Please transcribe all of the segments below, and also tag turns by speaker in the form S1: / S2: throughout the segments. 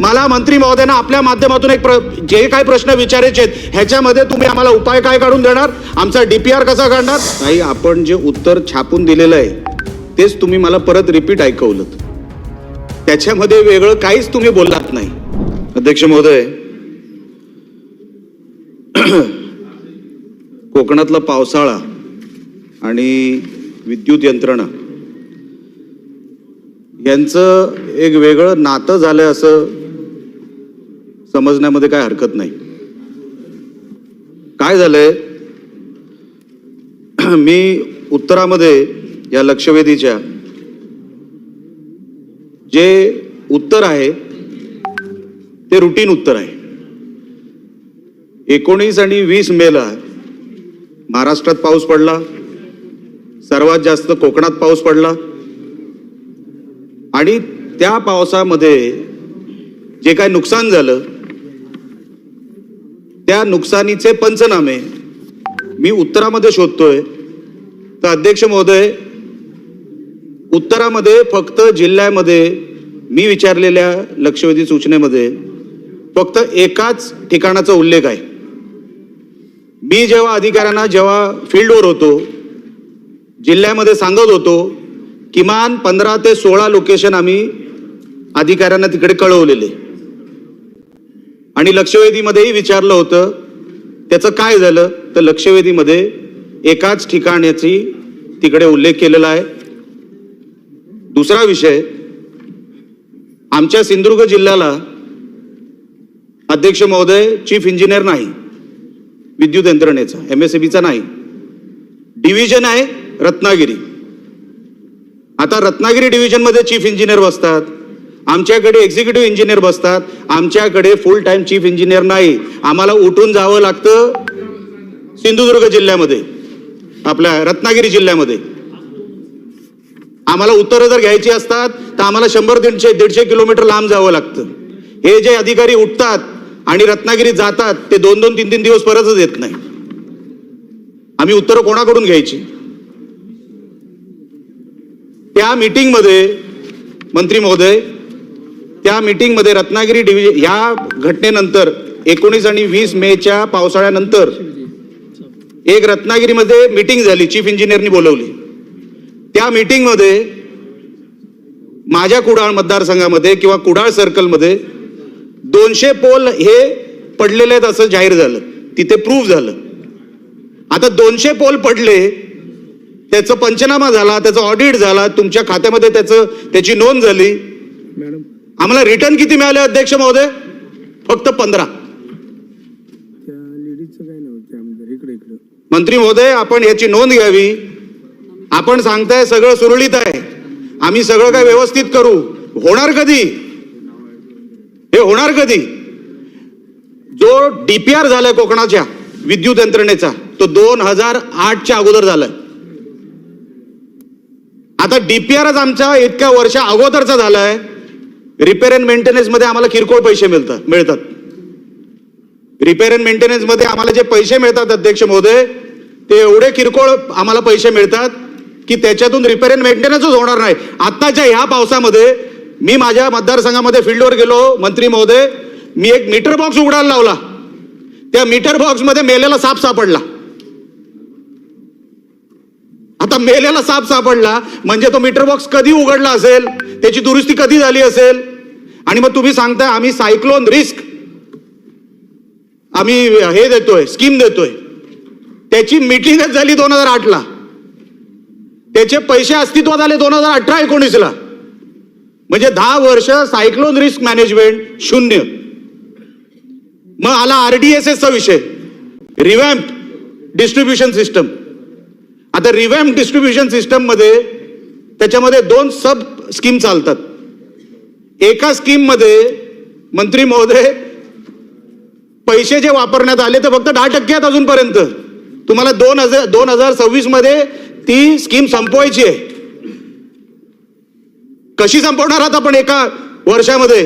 S1: मला मंत्री महोदयांना आपल्या माध्यमातून एक प्र जे काय प्रश्न विचारायचे आहेत ह्याच्यामध्ये तुम्ही आम्हाला उपाय काय काढून देणार? आमचा डीपीआर कसा काढणार? नाही आपण जे उत्तर छापून दिलेलं आहे तेच तुम्ही मला परत रिपीट ऐकवलं त्याच्यामध्ये वेगळं काहीच तुम्ही बोललात नाही. अध्यक्ष महोदय कोकणातला पावसाळा आणि विद्युत यंत्रणा यांचं एक वेगळं नातं झालं असं समजण्यामध्ये काय हरकत नाही. काय झालंय? मी उत्तरामध्ये या लक्षवेधीच्या जे उत्तर आहे ते रुटीन उत्तर आहे. एकोणीस आणि वीस मेला महाराष्ट्रात पाऊस पडला. सर्वात जास्त कोकणात पाऊस पडला. आणि त्या पावसामध्ये जे काय नुकसान झालं त्या नुकसानीचे पंचनामे. मी उत्तरामध्ये शोधतोय. तर अध्यक्ष महोदय उत्तरामध्ये फक्त जिल्ह्यामध्ये मी विचारलेल्या लक्षवेधी सूचनेमध्ये फक्त एकाच ठिकाणाचा उल्लेख आहे. मी जेव्हा अधिकाऱ्यांना जेव्हा फील्डवर होतो जिल्ह्यामध्ये सांगत होतो किमान पंधरा ते सोळा लोकेशन आम्ही अधिकाऱ्यांना तिकडे कळवलेले. आणि लक्षवेधीमध्येही विचारलं होतं. त्याचं काय झालं? तर लक्षवेधीमध्ये एकाच ठिकाणाची तिकडे उल्लेख केलेला आहे. दुसरा विषय आमच्या सिंधुदुर्ग जिल्ह्याला अध्यक्ष महोदय चीफ इंजिनियर नाही. विद्युत यंत्रणेचा एम एस बीचा नाही. डिव्हिजन आहे रत्नागिरी. आता रत्नागिरी डिव्हिजनमध्ये चीफ इंजिनियर बसतात. आमच्याकडे एक्झिक्युटिव्ह इंजिनियर बसतात. आमच्याकडे फुल टाइम चीफ इंजिनियर नाही. आम्हाला उठून जावं लागतं सिंधुदुर्ग जिल्ह्यामध्ये. आपल्या रत्नागिरी जिल्ह्यामध्ये. आम्हाला उत्तरं जर घ्यायची असतात तर आम्हाला शंभर दीडशे दीडशे किलोमीटर लांब जावं लागतं. हे जे अधिकारी उठतात आणि रत्नागिरीत जातात ते दोन दोन तीन तीन दिवस परतच येत नाही. आम्ही उत्तरं कोणाकडून घ्यायची? त्या मीटिंगमध्ये मंत्री महोदय त्या मीटिंगमध्ये रत्नागिरी डिव्हिजन या घटनेनंतर एकोणीस आणि वीस मेच्या पावसाळ्यानंतर एक रत्नागिरीमध्ये मीटिंग झाली चीफ इंजिनियरनी बोलवली. त्या मीटिंगमध्ये माझ्या कुडाळ मतदारसंघामध्ये किंवा कुडाळ सर्कलमध्ये दोनशे पोल हे पडलेले आहेत असं जाहीर झालं. तिथे प्रूव्ह झालं. आता दोनशे पोल पडले त्याचं पंचनामा झाला त्याचा ऑडिट झाला तुमच्या खात्यामध्ये त्याचं त्याची नोंद झाली.
S2: मॅडम
S1: आम्हाला रिटर्न किती मिळाले अध्यक्ष महोदय? फक्त पंधरा. मंत्री महोदय आपण याची नोंद घ्यावी. आपण सांगताय सगळं सुरळीत आहे. आम्ही सगळं काय व्यवस्थित करू? होणार कधी? हे होणार कधी? जो डीपीआर झालाय कोकणाच्या विद्युत यंत्रणेचा तो दोन हजार आठच्या अगोदर झालाय. आता डीपीआरच आमच्या इतक्या वर्षा अगोदरचा झालाय. रिपेअर अँड मेंटेनन्समध्ये आम्हाला किरकोळ पैसे मिळतात मिळतात. रिपेअर अँड मेंटेनन्समध्ये आम्हाला जे पैसे मिळतात अध्यक्ष महोदय ते एवढे किरकोळ आम्हाला पैसे मिळतात की त्याच्यातून रिपेअर अँड मेंटेनन्सच होणार नाही. आत्ताच्या ह्या पावसामध्ये मी माझ्या मतदारसंघामध्ये फील्डवर गेलो मंत्री महोदय मी एक मीटर बॉक्स उघडायला लावला. त्या मीटर बॉक्समध्ये मेलेला साप सापडला. आता मेलेला साप सापडला म्हणजे तो मीटर बॉक्स कधी उघडला असेल? त्याची दुरुस्ती कधी झाली असेल? आणि मग तुम्ही सांगताय आम्ही सायक्लोन रिस्क. आम्ही हे देतोय स्कीम देतोय. त्याची मिटिंगच झाली दोन हजार आठला त्याचे पैसे अस्तित्वात आले दोन हजार अठरा एकोणीसला म्हणजे दहा वर्ष सायक्लोन रिस्क मॅनेजमेंट शून्य. मग आला आरडीएसएसचा विषय. Revamp distribution system. आता रिवॅम्प डिस्ट्रीब्युशन सिस्टममध्ये त्याच्यामध्ये दोन सब स्कीम चालतात. एका स्कीममध्ये मंत्री महोदय पैसे जे वापरण्यात आले ते फक्त दहा टक्के आहेत अजूनपर्यंत. तुम्हाला दोन हजार दोन हजार सव्वीसमध्ये ती स्कीम संपवायची आहे. कशी संपवणार आहात आपण एका वर्षामध्ये?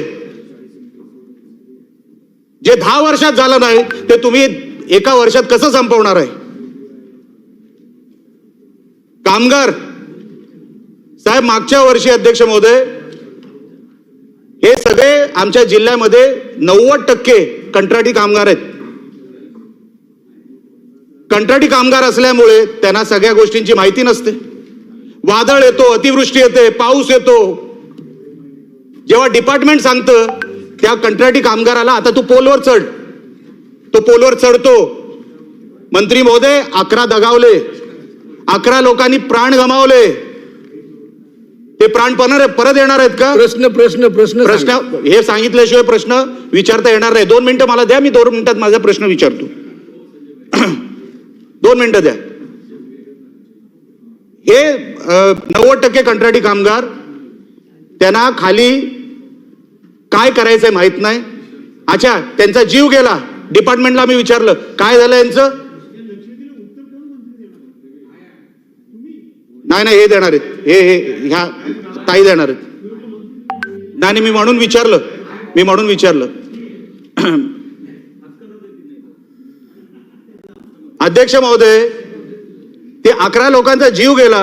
S1: जे दहा वर्षात झालं नाही ते तुम्ही एका वर्षात कसं संपवणार आहे? कामगार साहेब मागच्या वर्षी अध्यक्ष महोदय हे सगळे आमच्या जिल्ह्यामध्ये नव्वद टक्के कंत्राटी कामगार आहेत. कंत्राटी कामगार असल्यामुळे त्यांना सगळ्या गोष्टींची माहिती नसते. वादळ येतो अतिवृष्टी येते पाऊस येतो. जेव्हा डिपार्टमेंट सांगतं त्या कंत्राटी कामगाराला आता तू पोलवर चढ. तो पोलवर चढतो. मंत्री महोदय अकरा दगावले. अकरा लोकांनी प्राण गमावले. ते प्राण परत परत येणार आहेत का?
S2: प्रश्न प्रश्न प्रश्न
S1: प्रश्न. हे सांगितल्याशिवाय प्रश्न विचारता येणार नाही. दोन मिनिटं मला द्या मी दोन मिनिटात माझा प्रश्न विचारतो. दोन मिनिटं द्या. हे नव्वद टक्के कंत्राटी कामगार त्यांना खाली काय करायचंय माहीत नाही. अच्छा त्यांचा जीव गेला. डिपार्टमेंटला मी विचारलं काय झालं यांचं? नाही नाही हे देणार आहेत. हे हे ह्या ताई देणार आहेत. नाही नाही, मी म्हणून विचारलं. मी म्हणून विचारलं. अध्यक्ष महोदय ते अकरा लोकांचा जीव गेला.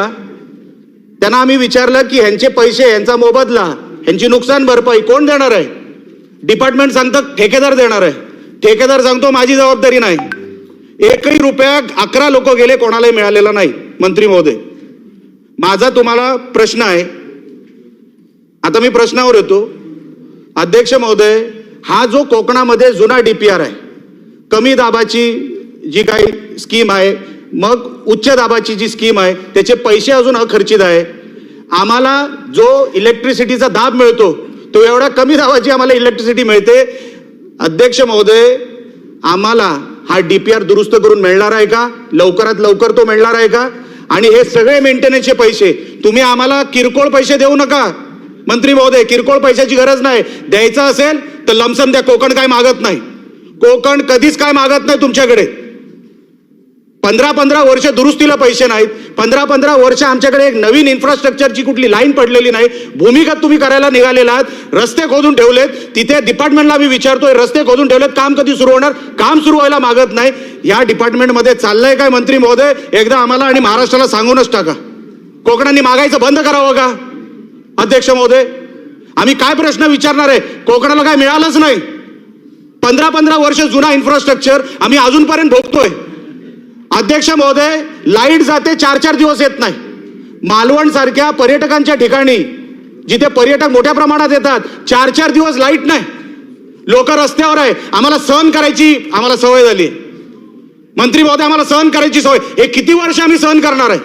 S1: त्यांना आम्ही विचारलं की ह्यांचे पैसे यांचा मोबदला ह्यांची नुकसान भरपाई कोण देणार आहे? डिपार्टमेंट सांगतं ठेकेदार देणार आहे. ठेकेदार सांगतो माझी जबाबदारी नाही. एकही रुपया अकरा लोक गेले कोणालाही मिळालेला नाही मंत्री महोदय. माझा तुम्हाला प्रश्न आहे. आता मी प्रश्नावर येतो. अध्यक्ष महोदय हा जो कोकणामध्ये जुना डी पी आर आहे कमी दाबाची जी काही स्कीम आहे मग उच्च दाबाची जी स्कीम आहे त्याचे पैसे अजून अखर्चित आहे. आम्हाला जो इलेक्ट्रिसिटीचा दाब मिळतो तो एवढा कमी दाबाची आम्हाला इलेक्ट्रिसिटी मिळते. अध्यक्ष महोदय आम्हाला हा डी पी आर दुरुस्त करून मिळणार आहे का? लवकरात लवकर तो मिळणार आहे का? आणि हे सगळे मेंटेनन्सचे पैसे. तुम्ही आम्हाला किरकोळ पैसे देऊ नका. मंत्री महोदय किरकोळ पैशाची गरज नाही. द्यायचं असेल तर लमसम द्या. कोकण काय मागत नाही. कोकण कधीच काय मागत नाही तुमच्याकडे. पंधरा पंधरा वर्ष दुरुस्तीला पैसे नाहीत. पंधरा पंधरा वर्ष आमच्याकडे एक नवीन इन्फ्रास्ट्रक्चरची कुठली लाईन पडलेली नाही. भूमिगत तुम्ही करायला निघालेला आहात. रस्ते खोदून ठेवलेत. तिथे डिपार्टमेंटला मी विचारतोय रस्ते खोदून ठेवलेत. काम कधी सुरू होणार? काम सुरू व्हायला मागत नाही. या डिपार्टमेंटमध्ये चाललंय काय मंत्री महोदय? एकदा आम्हाला आणि महाराष्ट्राला सांगूनच टाका. कोकणांनी मागायचं बंद करावं का? अध्यक्ष महोदय आम्ही काय प्रश्न विचारणार आहे? कोकणाला काय मिळालंच नाही. पंधरा पंधरा वर्ष जुना इन्फ्रास्ट्रक्चर आम्ही अजूनपर्यंत भोगतोय. अध्यक्ष महोदय लाइट जाते चार चार दिवस येत नाही. मालवण सारख्या पर्यटकांच्या ठिकाणी जिथे पर्यटक मोठ्या प्रमाणात येतात चार चार दिवस लाइट नाही. लोक रस्त्यावर आहे. आम्हाला सहन करायची आम्हाला सवय झाली. मंत्री महोदय आम्हाला सहन करायची सवय. हे किती वर्ष आम्ही सहन करणार आहे?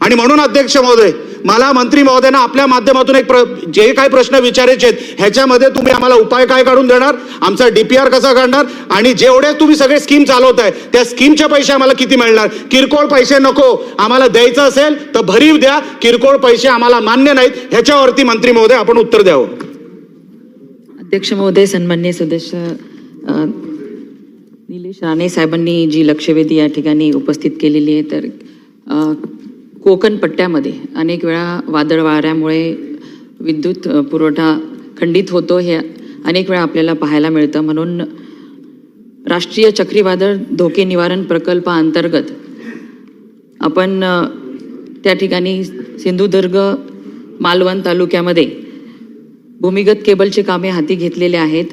S1: आणि म्हणून अध्यक्ष महोदय मला मंत्री महोदयांना आपल्या माध्यमातून एक प्र जे काही प्रश्न विचारायचे आहेत ह्याच्यामध्ये तुम्ही आम्हाला उपाय काय काढून देणार? आमचा डीपीआर कसा काढणार? आणि जेवढे तुम्ही सगळे स्कीम चालवताय त्या स्कीमचे पैसे आम्हाला किती मिळणार? किरकोळ पैसे नको. आम्हाला द्यायचं असेल तर भरीव द्या. किरकोळ पैसे आम्हाला मान्य नाहीत. ह्याच्यावरती मंत्री महोदय आपण उत्तर द्यावं.
S3: अध्यक्ष महोदय सन्मान्य सदस्य निलेश राणे साहेबांनी जी लक्षवेधी या ठिकाणी उपस्थित केलेली आहे तर कोकण पट्ट्यामध्ये अनेक वेळा वादळ वाऱ्यामुळे विद्युत पुरवठा खंडित होतो हे अनेक वेळा आपल्याला पाहायला मिळतं. म्हणून राष्ट्रीय चक्रीवादळ धोके निवारण प्रकल्पाअंतर्गत आपण त्या ठिकाणी सिंधुदुर्ग मालवण तालुक्यामध्ये भूमिगत केबलचे कामे हाती घेतलेले आहेत.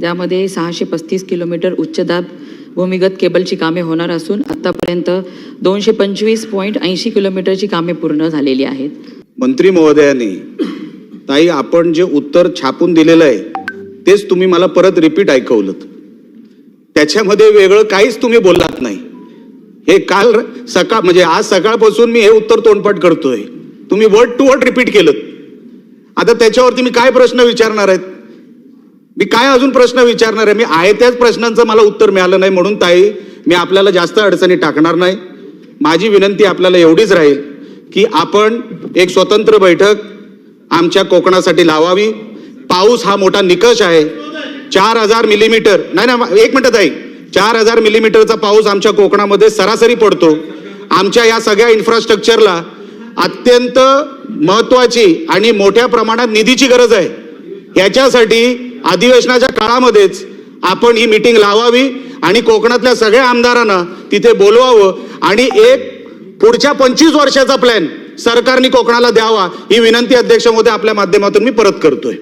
S3: ज्यामध्ये सहाशे पस्तीस किलोमीटर उच्चदाब भूमिगत केबलची कामे होणार असून आतापर्यंत दोनशे पंचवीस पॉईंट ऐंशी किलोमीटरची कामे पूर्ण झालेली आहेत.
S1: मंत्री महोदयांनी ताई आपण जे उत्तर छापून दिलेलं आहे तेच तुम्ही मला परत रिपीट ऐकवलं त्याच्यामध्ये वेगळं काहीच तुम्ही बोललात नाही. हे काल सकाळ म्हणजे आज सकाळपासून मी हे उत्तर तोंडपाठ करतोय. तुम्ही वर्ड टू वर्ड रिपीट केलं आता त्याच्यावरती मी काय प्रश्न विचारणार आहेत? मी काय अजून प्रश्न विचारणार आहे? मी आहे त्याच प्रश्नांचं मला उत्तर मिळालं नाही म्हणून ताई मी आपल्याला जास्त अडचणी टाकणार नाही. माझी विनंती आपल्याला एवढीच राहील की आपण एक स्वतंत्र बैठक आमच्या कोकणासाठी लावावी. पाऊस हा मोठा निकष आहे. चार हजार मिलीमीटर नाही ना एक मिनिट ताई. चार हजार मिलीमीटरचा पाऊस आमच्या कोकणामध्ये सरासरी पडतो. आमच्या या सगळ्या इन्फ्रास्ट्रक्चरला अत्यंत महत्वाची आणि मोठ्या प्रमाणात निधीची गरज आहे. याच्यासाठी अधिवेशनाच्या काळामध्येच आपण ही मीटिंग लावावी आणि कोकणातल्या सगळ्या आमदारांना तिथे बोलवावं आणि एक पुढच्या पंचवीस वर्षाचा प्लॅन सरकारने कोकणाला द्यावा ही विनंती अध्यक्ष मोदी आपल्या माध्यमातून मी परत करतोय.